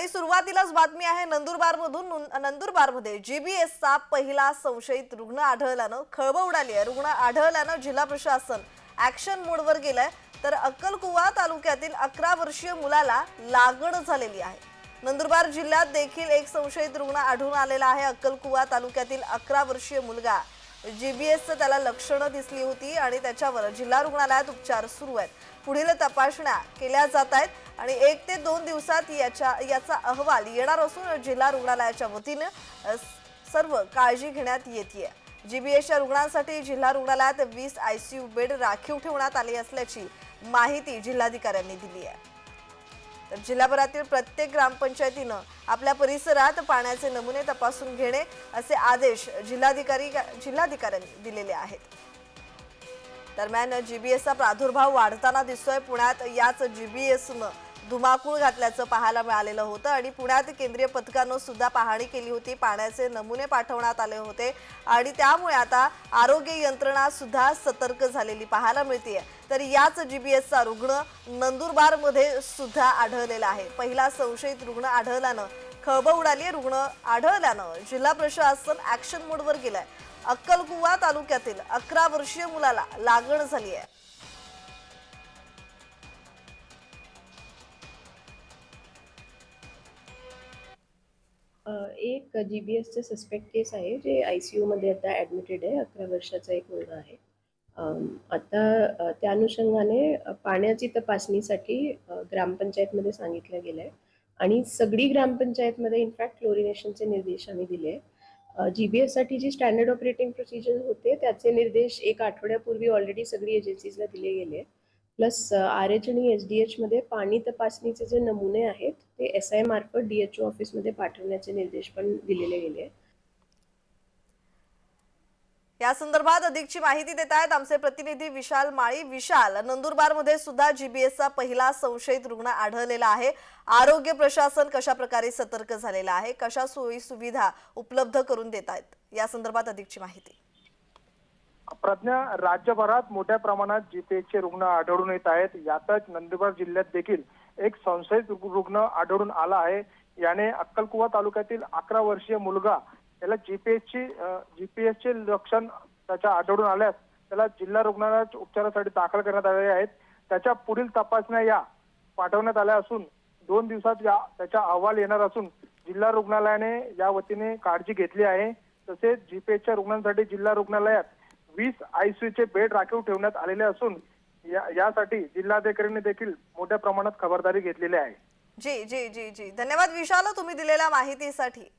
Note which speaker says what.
Speaker 1: आणि सुरुवातीलाच बातमी आहे नंदुरबार मधून नंदुरबारमध्ये जीबीएस पहिला संशयित रुग्ण आढळल्यानं खळबळ उडाली आहे. रुग्ण आढळल्यानं जिल्हा प्रशासन ऍक्शन मोडवर गेलंय. तर अक्कलकुवा तालुक्यातील अकरा वर्षीय मुलाला लागण झालेली आहे. नंदुरबार जिल्ह्यात देखील एक संशयित रुग्ण आढळून आलेला आहे. अक्कलकुवा तालुक्यातील अकरा वर्षीय मुलगा जीबीएसचं त्याला लक्षणं दिसली होती आणि त्याच्यावर जिल्हा रुग्णालयात उपचार सुरू आहेत. पुढील तपासण्या केल्या जात आहेत आणि एक ते दोन दिवसात याच्या याचा अहवाल येणार असून जिल्हा रुग्णालयाच्या वतीनं सर्व काळजी घेण्यात येते जीबीएसच्या रुग्णांसाठी जिल्हा रुग्णालयात वीस आयसीयू बेड राखीव ठेवण्यात आले असल्याची माहिती जिल्हाधिकाऱ्यांनी दिली आहे. तर जिल्हाभरातील प्रत्येक ग्रामपंचायतीनं आपल्या परिसरात पाण्याचे नमुने तपासून घेणे असे आदेश जिल्हाधिकारी जिल्हाधिकाऱ्यांनी दिलेले आहेत. दरम्यान जीबीएसचा प्रादुर्भाव वाढताना दिसतोय. पुण्यात याच जीबीएसनं धुमाकूळ घातल्याचं पाहायला मिळालेलं होतं आणि पुण्यात केंद्रीय पथकानं सुद्धा पाहणी केली होती. पाण्याचे नमुने पाठवण्यात आले होते आणि त्यामुळे आता आरोग्य यंत्रणा सुद्धा सतर्क झालेली पाहायला मिळते तर याच जीबीएसचा रुग्ण नंदुरबारमध्ये सुद्धा आढळलेला आहे. पहिला संशयित रुग्ण आढळल्यानं खळबळ उडाली आहे. रुग्ण आढळल्यानं जिल्हा प्रशासन ऍक्शन मोडवर गेलंय. अक्कलकुवा तालुक्यातील अकरा वर्षीय मुलाला लागण झाली आहे
Speaker 2: एक जी बी एसचं सस्पेक्ट केस आहे जे आय सी यूमध्ये आता ॲडमिटेड आहे अकरा वर्षाचा एक मुलगा आहे. आता त्या अनुषंगाने पाण्याची तपासणीसाठी ग्रामपंचायतमध्ये सांगितलं गेलं आहे आणि सगळी ग्रामपंचायतमध्ये इनफॅक्ट क्लोरिनेशनचे निर्देश आम्ही दिले जी बी एससाठी जी स्टँडर्ड ऑपरेटिंग प्रोसिजर होते त्याचे निर्देश एक आठवड्यापूर्वी ऑलरेडी सगळी एजन्सीजला दिले गेले आहेत प्लस आर एच आणि एच डी एचमध्ये पाणी तपासणीचे जे नमुने आहेत ते एस आय मार्फत डी एच ओ ऑफिसमध्ये पाठवण्याचे निर्देश पण दिलेले गेले आहेत.
Speaker 1: या संदर्भात अधिकची माहिती देत आहेत आमचे प्रतिनिधी विशाल माळी. विशाल नंदुरबारमध्ये सुद्धा जीबीएसचा पहिला संशयित रुग्ण आढळलेला आहे. आरोग्य प्रशासन कशा प्रकारे सतर्क झालेला आहे? कशा सोयी सुविधा उपलब्ध करून देत आहेत? या संदर्भात अधिकची माहिती.
Speaker 3: प्रज्ञा राज्यभरात मोठ्या प्रमाणात जीपेचे रुग्ण आढळून येत आहेत. यातच नंदुरबार जिल्ह्यात देखील एक संशयित रुग्ण आढळून आला आहे. याने अक्कलकुवा तालुक्यातील अकरा वर्षीय मुलगा याला जीपीएसची जीपीएसचे लक्षण त्याच्या आढळून आल्यास त्याला जिल्हा रुग्णालयात उपचारासाठी दाखल करण्यात आलेले आहेत. त्याच्या पुढील तपासण्या या पाठवण्यात आल्या असून दोन दिवसात या त्याचा अहवाल येणार असून जिल्हा रुग्णालयाने या वतीने काळजी घेतली आहे. तसेच जीपीएसच्या रुग्णांसाठी जिल्हा रुग्णालयात वीस आयसीयूचे बेड राखीव ठेवण्यात आलेले असून या- यासाठी जिल्हाधिकाऱ्यांनी देखील मोठ्या प्रमाणात खबरदारी घेतलेली आहे.
Speaker 1: जी जी जी जी. धन्यवाद विशाल तुम्ही दिलेल्या माहितीसाठी.